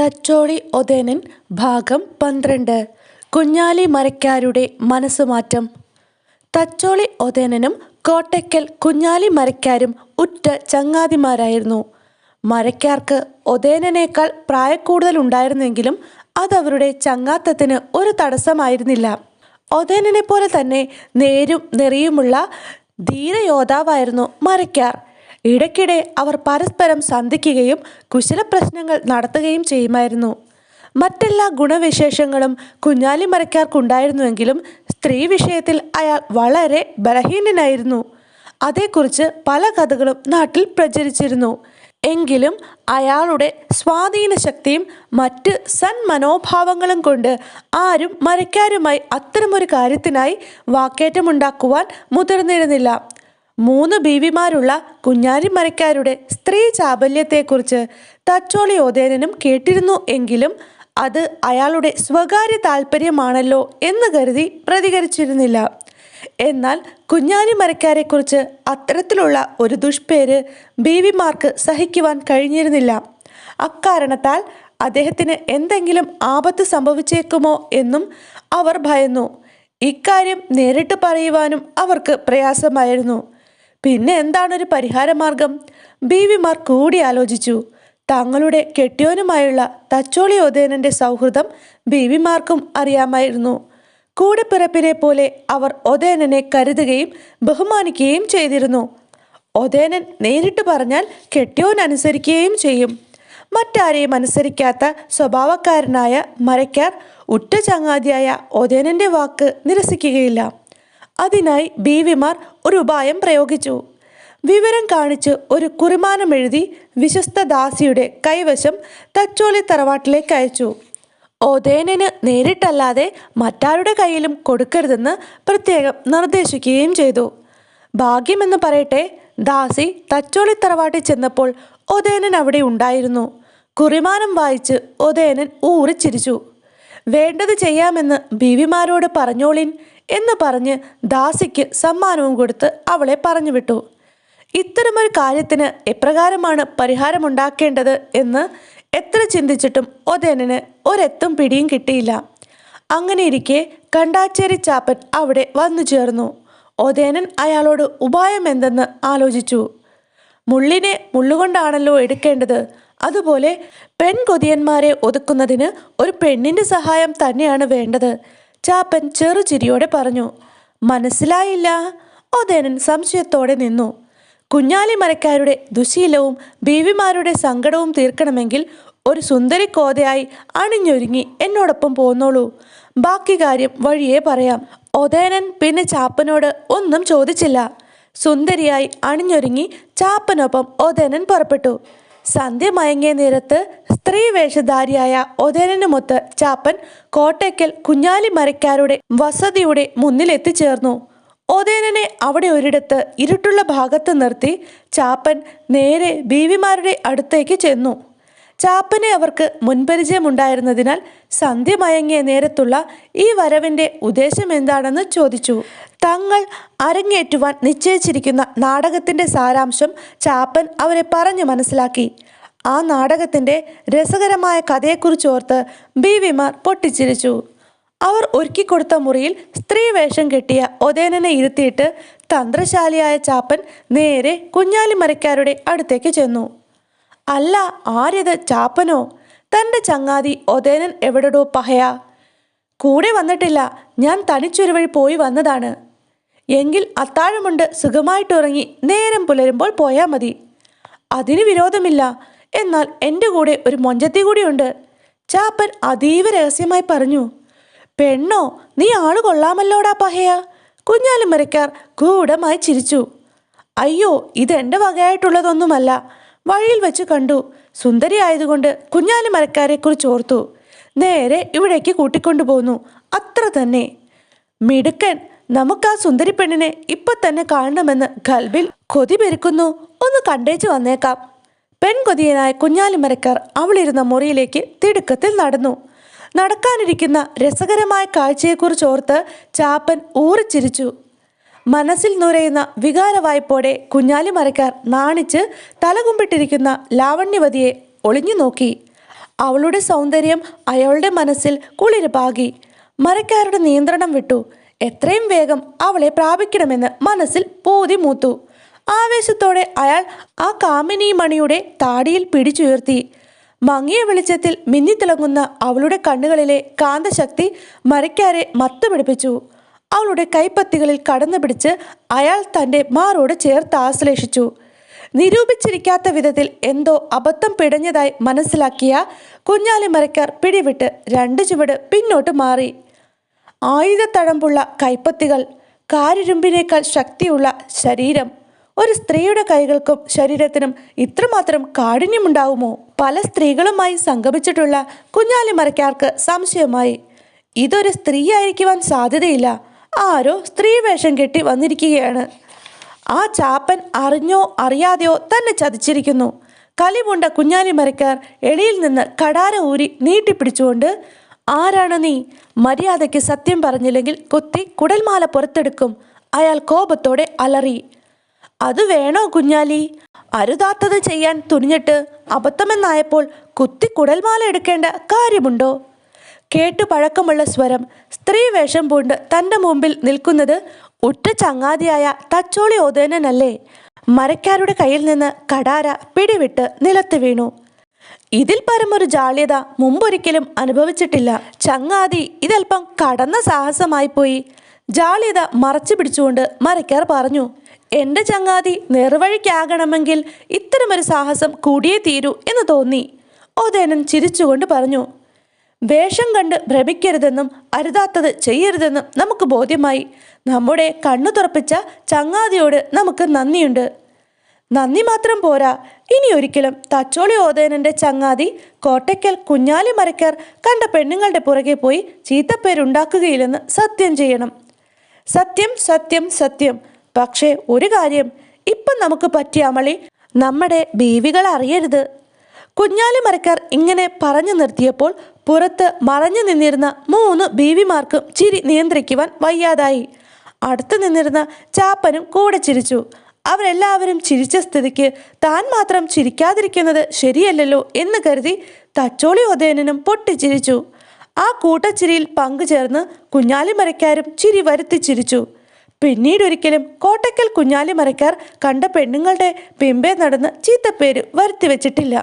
തച്ചോളി ഒതേനൻ ഭാഗം പന്ത്രണ്ട്. കുഞ്ഞാലി മരക്കാരുടെ മനസ്സുമാറ്റം. തച്ചോളി ഒതേനനും കോട്ടയ്ക്കൽ കുഞ്ഞാലി മരക്കാരും ഉറ്റ ചങ്ങാതിമാരായിരുന്നു. മരക്കാർക്ക് ഒതേനേക്കാൾ പ്രായക്കൂടുതൽ ഉണ്ടായിരുന്നെങ്കിലും അതവരുടെ ചങ്ങാത്തത്തിന് ഒരു തടസ്സമായിരുന്നില്ല. ഒതേനനെ പോലെ തന്നെ നേരും നെറിയുമുള്ള ധീരയോദ്ധാവായിരുന്നു മരക്കാർ. ഇടയ്ക്കിടെ അവർ പരസ്പരം സന്ധിക്കുകയും കുശല പ്രശ്നങ്ങൾ നടത്തുകയും ചെയ്യുമായിരുന്നു. മറ്റെല്ലാ ഗുണവിശേഷങ്ങളും കുഞ്ഞാലി മരക്കാർക്കുണ്ടായിരുന്നുവെങ്കിലും സ്ത്രീ വിഷയത്തിൽ അയാൾ വളരെ ബലഹീനനായിരുന്നു. അതേക്കുറിച്ച് പല കഥകളും നാട്ടിൽ പ്രചരിച്ചിരുന്നു. എങ്കിലും അയാളുടെ സ്വാധീന ശക്തിയും മറ്റ് സന്മനോഭാവങ്ങളും കൊണ്ട് ആരും മരക്കാരുമായി അത്തരമൊരു കാര്യത്തിനായി വാക്കേറ്റമുണ്ടാക്കുവാൻ മുതിർന്നിരുന്നില്ല. മൂന്ന് ബീവിമാരുള്ള കുഞ്ഞാലി മരക്കാരുടെ സ്ത്രീ ചാബല്യത്തെക്കുറിച്ച് തച്ചോളി ഓതേനും കേട്ടിരുന്നു എങ്കിലും അത് അയാളുടെ സ്വകാര്യ താല്പര്യമാണല്ലോ എന്ന് കരുതി പ്രതികരിച്ചിരുന്നില്ല. എന്നാൽ കുഞ്ഞാലി മരക്കാരെക്കുറിച്ച് അത്തരത്തിലുള്ള ഒരു ദുഷ്പേര് ബീവിമാർക്ക് സഹിക്കുവാൻ കഴിഞ്ഞിരുന്നില്ല. അക്കാരണത്താൽ അദ്ദേഹത്തിന് എന്തെങ്കിലും ആപത്ത് സംഭവിച്ചേക്കുമോ എന്നും അവർ ഭയന്നു. ഇക്കാര്യം നേരിട്ട് പറയുവാനും അവർക്ക് പ്രയാസമായിരുന്നു. പിന്നെ എന്താണൊരു പരിഹാരമാർഗം? ബീവിമാർ കൂടി ആലോചിച്ചു തങ്ങളുടെ കെട്ടിയോനുമായുള്ള തച്ചോളി ഒതേനന്റെ സൗഹൃദം ബീവിമാർക്കും അറിയാമായിരുന്നു. കൂടെപ്പിറപ്പിനെ പോലെ അവർ ഒതേനനെ കരുതുകയും ബഹുമാനിക്കുകയും ചെയ്തിരുന്നു. ഒതേനൻ നേരിട്ട് പറഞ്ഞാൽ കെട്ടിയോൻ അനുസരിക്കുകയും ചെയ്യും. മറ്റാരെയും അനുസരിക്കാത്ത സ്വഭാവക്കാരനായ മരക്കാർ ഉറ്റ ചങ്ങാതിയായ ഒതേനന്റെ വാക്ക് നിരസിക്കുകയില്ല. അതിനായി ബീവിമാർ ഒരു ഉപായം പ്രയോഗിച്ചു. വിവരം കാണിച്ച് ഒരു കുറിമാനം എഴുതി വിശ്വസ്ത ദാസിയുടെ കൈവശം തച്ചോളി തറവാട്ടിലേക്ക് അയച്ചു. ഒതേനന് നേരിട്ടല്ലാതെ മറ്റാരുടെ കയ്യിലും കൊടുക്കരുതെന്ന് പ്രത്യേകം നിർദ്ദേശിക്കുകയും ചെയ്തു. ഭാഗ്യമെന്ന് പറയട്ടെ ദാസി തച്ചോളി തറവാട്ടിൽ ചെന്നപ്പോൾ ഒതേനൻ അവിടെ ഉണ്ടായിരുന്നു. കുറിമാനം വായിച്ച് ഒതേനൻ ഊറിച്ചിരിച്ചു. വേണ്ടത് ചെയ്യാമെന്ന് ബീവിമാരോട് പറഞ്ഞോളിൻ എന്ന് പറഞ്ഞ് ദാസിക്ക് സമ്മാനവും കൊടുത്ത് അവളെ പറഞ്ഞു വിട്ടു ഇത്തരമൊരു കാര്യത്തിന് എപ്രകാരമാണ് പരിഹാരമുണ്ടാക്കേണ്ടത് എന്ന് എത്ര ചിന്തിച്ചിട്ടും ഒതേനന് ഒരെത്തും പിടിയും കിട്ടിയില്ല. അങ്ങനെയിരിക്കെ കണ്ടാച്ചേരി ചാപ്പൻ അവിടെ വന്നു ചേർന്നു. ഒതേനൻ അയാളോട് ഉപായം എന്തെന്ന് ആലോചിച്ചു. മുള്ളിനെ മുള്ളുകൊണ്ടാണല്ലോ എടുക്കേണ്ടത്. അതുപോലെ പെൺകൊതിയന്മാരെ ഒതുക്കുന്നതിന് ഒരു പെണ്ണിന്റെ സഹായം തന്നെയാണ് വേണ്ടത് ചാപ്പൻ ചെറുചിരിയോടെ പറഞ്ഞു. മനസ്സിലായില്ല. ഒതേനൻ സംശയത്തോടെ നിന്നു. കുഞ്ഞാലി മരക്കാരുടെ ദുശീലവും ബീവിമാരുടെ സങ്കടവും തീർക്കണമെങ്കിൽ ഒരു സുന്ദരി കോതയായി അണിഞ്ഞൊരുങ്ങി എന്നോടൊപ്പം പോന്നോളൂ. ബാക്കി കാര്യം വഴിയേ പറയാം. ഒതേനൻ പിന്നെ ചാപ്പനോട് ഒന്നും ചോദിച്ചില്ല. സുന്ദരിയായി അണിഞ്ഞൊരുങ്ങി ചാപ്പനൊപ്പം ഒതേനൻ പുറപ്പെട്ടു. സന്ധ്യ മയങ്ങിയ നേരത്ത് സ്ത്രീ വേഷധാരിയായ ഒതേനനുമൊത്ത് ചാപ്പൻ കോട്ടയ്ക്കൽ കുഞ്ഞാലി മരക്കാരുടെ വസതിയുടെ മുന്നിൽ എത്തിച്ചേർന്നു ഒതേനനെ അവിടെ ഒരിടത്ത് ഇരുട്ടുള്ള ഭാഗത്ത് നിർത്തി ചാപ്പൻ നേരെ ബീവിമാരുടെ അടുത്തേക്ക് ചെന്നു. ചാപ്പനെ അവർക്ക് മുൻപരിചയമുണ്ടായിരുന്നതിനാൽ സന്ധ്യ മയങ്ങിയ നേരത്തുള്ള ഈ വരവിന്റെ ഉദ്ദേശം എന്താണെന്ന് ചോദിച്ചു. തങ്ങൾ അരങ്ങേറ്റുവാൻ നിശ്ചയിച്ചിരിക്കുന്ന നാടകത്തിന്റെ സാരാംശം ചാപ്പൻ അവരെ പറഞ്ഞു മനസ്സിലാക്കി. ആ നാടകത്തിന്റെ രസകരമായ കഥയെക്കുറിച്ചോർത്ത് ബീവിമാർ പൊട്ടിച്ചിരിച്ചു. അവർ ഒരുക്കിക്കൊടുത്ത മുറിയിൽ സ്ത്രീ വേഷം കെട്ടിയ ഒതേനനെ ഇരുത്തിയിട്ട് തന്ത്രശാലിയായ ചാപ്പൻ നേരെ കുഞ്ഞാലിമരക്കാരുടെ അടുത്തേക്ക് ചെന്നു. അല്ല ആര്യത് ചാപ്പനോ? തന്റെ ചങ്ങാതി ഒതേനൻ എവിടെടോ പഹയ. കൂടെ വന്നിട്ടില്ല ഞാൻ തനിച്ചൊരു വഴി പോയി വന്നതാണ്. എങ്കിൽ അത്താഴമുണ്ട് സുഖമായിട്ടുറങ്ങി നേരം പുലരുമ്പോൾ പോയാൽ മതി. അതിന് വിരോധമില്ല എന്നാൽ എന്റെ കൂടെ ഒരു മൊഞ്ചത്തി കൂടിയുണ്ട്. ചാപ്പൻ അതീവ രഹസ്യമായി പറഞ്ഞു പെണ്ണോ നീ ആൾ കൊള്ളാമല്ലോടാ പഹയ. കുഞ്ഞാലും മരക്കാർ ഗൂഢമായി ചിരിച്ചു. അയ്യോ ഇതെന്റെ വകയായിട്ടുള്ളതൊന്നുമല്ല. വഴിയിൽ വെച്ച് കണ്ടു. സുന്ദരി ആയതുകൊണ്ട് കുഞ്ഞാലി മരക്കാരെ കുറിച്ച് ഓർത്തു. നേരെ ഇവിടേക്ക് കൂട്ടിക്കൊണ്ടുപോന്നു അത്ര തന്നെ. മിടുക്കൻ നമുക്ക് ആ സുന്ദരി പെണ്ണിനെ ഇപ്പൊ തന്നെ കാണണമെന്ന് ഖൽബിൽ കൊതി പെരുക്കുന്നു. ഒന്ന് കണ്ടേച്ചു വന്നേക്കാം. പെൺകൊതിയനായ കുഞ്ഞാലിമരക്കാർ അവളിരുന്ന മുറിയിലേക്ക് തിടുക്കത്തിൽ നടന്നു. നടക്കാനിരിക്കുന്ന രസകരമായ കാഴ്ചയെക്കുറിച്ച് ഓർത്ത് ചാപ്പൻ ഊറിച്ചിരിച്ചു. മനസ്സിൽ നുരയുന്ന വികാരവായ്പോടെ കുഞ്ഞാലി മരക്കാർ നാണിച്ച് തലകുമ്പിട്ടിരിക്കുന്ന ലാവണ്യവതിയെ ഒളിഞ്ഞു നോക്കി. അവളുടെ സൗന്ദര്യം അയാളുടെ മനസ്സിൽ കുളിര് പാകി മരക്കാരുടെ നിയന്ത്രണം വിട്ടു. എത്രയും വേഗം അവളെ പ്രാപിക്കണമെന്ന് മനസ്സിൽ പൂതി മൂത്തു. ആവേശത്തോടെ അയാൾ ആ കാമിനി മണിയുടെ താടിയിൽ പിടിച്ചുയർത്തി. മങ്ങിയ വെളിച്ചത്തിൽ മിന്നിത്തിളങ്ങുന്ന അവളുടെ കണ്ണുകളിലെ കാന്തശക്തി മരക്കാരെ മത്തുപിടിപ്പിച്ചു. അവളുടെ കൈപ്പത്തികളിൽ കടന്നു പിടിച്ച് അയാൾ തന്റെ മാറോട് ചേർത്ത് ആശ്ലേഷിച്ചു. നിരൂപിച്ചിരിക്കാത്ത വിധത്തിൽ എന്തോ അബദ്ധം പിടഞ്ഞതായി മനസ്സിലാക്കിയ കുഞ്ഞാലി മരക്കാർ പിടിവിട്ട് രണ്ട് ചുവട് പിന്നോട്ട് മാറി. ആയുധത്തഴമ്പുള്ള കൈപ്പത്തികൾ കാരിരുമ്പിനേക്കാൾ ശക്തിയുള്ള ശരീരം ഒരു സ്ത്രീയുടെ കൈകൾക്കും ശരീരത്തിനും ഇത്രമാത്രം കാഠിന്യമുണ്ടാവുമോ? പല സ്ത്രീകളുമായി സംഗമിച്ചിട്ടുള്ള കുഞ്ഞാലി മരക്കാർക്ക് സംശയമായി. ഇതൊരു സ്ത്രീ ആയിരിക്കുവാൻ സാധ്യതയില്ല. ആരോ സ്ത്രീ വേഷം കെട്ടി വന്നിരിക്കുകയാണ്. ആ ചാപ്പൻ അറിഞ്ഞോ അറിയാതെയോ തന്നെ ചതിച്ചിരിക്കുന്നു. കലിമുണ്ട കുഞ്ഞാലി മരക്കാർ എളിയിൽ നിന്ന് കടാര ഊരി നീട്ടിപ്പിടിച്ചുകൊണ്ട് ആരാണ് നീ? മര്യാദയ്ക്ക് സത്യം പറഞ്ഞില്ലെങ്കിൽ കുത്തി കുടൽമാല പുറത്തെടുക്കും. അയാൾ കോപത്തോടെ അലറി അത് വേണോ കുഞ്ഞാലി? അരുതാത്തത് ചെയ്യാൻ തുനിഞ്ഞിട്ട് അബദ്ധമെന്നായപ്പോൾ കുത്തി കുടൽമാല എടുക്കേണ്ട കാര്യമുണ്ടോ? കേട്ടു പഴക്കമുള്ള സ്വരം സ്ത്രീ വേഷം പൂണ്ട് തന്റെ മുമ്പിൽ നിൽക്കുന്നത് ഉറ്റ ചങ്ങാതിയായ തച്ചോളി ഓതേനല്ലേ മരക്കാരുടെ കയ്യിൽ നിന്ന് കടാര പിടിവിട്ട് നിലത്ത് വീണു. ഇതിൽ പരമൊരു ജാള്യത മുമ്പൊരിക്കലും അനുഭവിച്ചിട്ടില്ല. ചങ്ങാതി ഇതൽപ്പം കടന്ന സാഹസമായി പോയി. ജാള്യത മറച്ചു പിടിച്ചുകൊണ്ട് മരക്കാർ പറഞ്ഞു എന്റെ ചങ്ങാതി നിർവഴിക്കാകണമെങ്കിൽ ഇത്തരമൊരു സാഹസം കൂടിയേ തീരൂ എന്ന് തോന്നി. ഓതേനൻ ചിരിച്ചുകൊണ്ട് പറഞ്ഞു വേഷം കണ്ട് ഭ്രമിക്കരുതെന്നും അരുതാത്തത് ചെയ്യരുതെന്നും നമുക്ക് ബോധ്യമായി. നമ്മുടെ കണ്ണു തുറപ്പിച്ച ചങ്ങാതിയോട് നമുക്ക് നന്ദിയുണ്ട്. നന്ദി മാത്രം പോരാ. ഇനി ഒരിക്കലും തച്ചോളി ഓതേനന്റെ ചങ്ങാതി കോട്ടയ്ക്കൽ കുഞ്ഞാലി മരക്കാർ കണ്ട പെണ്ണുങ്ങളുടെ പുറകെ പോയി ചീത്തപ്പേരുണ്ടാക്കുകയില്ലെന്ന് സത്യം ചെയ്യണം. സത്യം സത്യം സത്യം. പക്ഷേ ഒരു കാര്യം ഇപ്പം നമുക്ക് പറ്റിയ അമളി നമ്മുടെ ബീവികൾ അറിയരുത്. കുഞ്ഞാലി മരക്കാർ ഇങ്ങനെ പറഞ്ഞു നിർത്തിയപ്പോൾ പുറത്ത് മറഞ്ഞു നിന്നിരുന്ന മൂന്ന് ബീവിമാർക്കും ചിരി നിയന്ത്രിക്കുവാൻ വയ്യാതായി. അടുത്തു നിന്നിരുന്ന ചാപ്പനും കൂടെ ചിരിച്ചു. അവരെല്ലാവരും ചിരിച്ച സ്ഥിതിക്ക് താൻ മാത്രം ചിരിക്കാതിരിക്കുന്നത് ശരിയല്ലല്ലോ എന്ന് കരുതി തച്ചോളി ഉദയനും പൊട്ടിച്ചിരിച്ചു. ആ കൂട്ടച്ചിരിയിൽ പങ്കുചേർന്ന് കുഞ്ഞാലി മരക്കാരും ചിരി വരുത്തി ചിരിച്ചു. പിന്നീടൊരിക്കലും കോട്ടയ്ക്കൽ കുഞ്ഞാലി മരക്കാർ കണ്ട പെണ്ണുങ്ങളുടെ പിമ്പേ നടന്ന് ചീത്തപ്പേര് വരുത്തി വെച്ചിട്ടില്ല.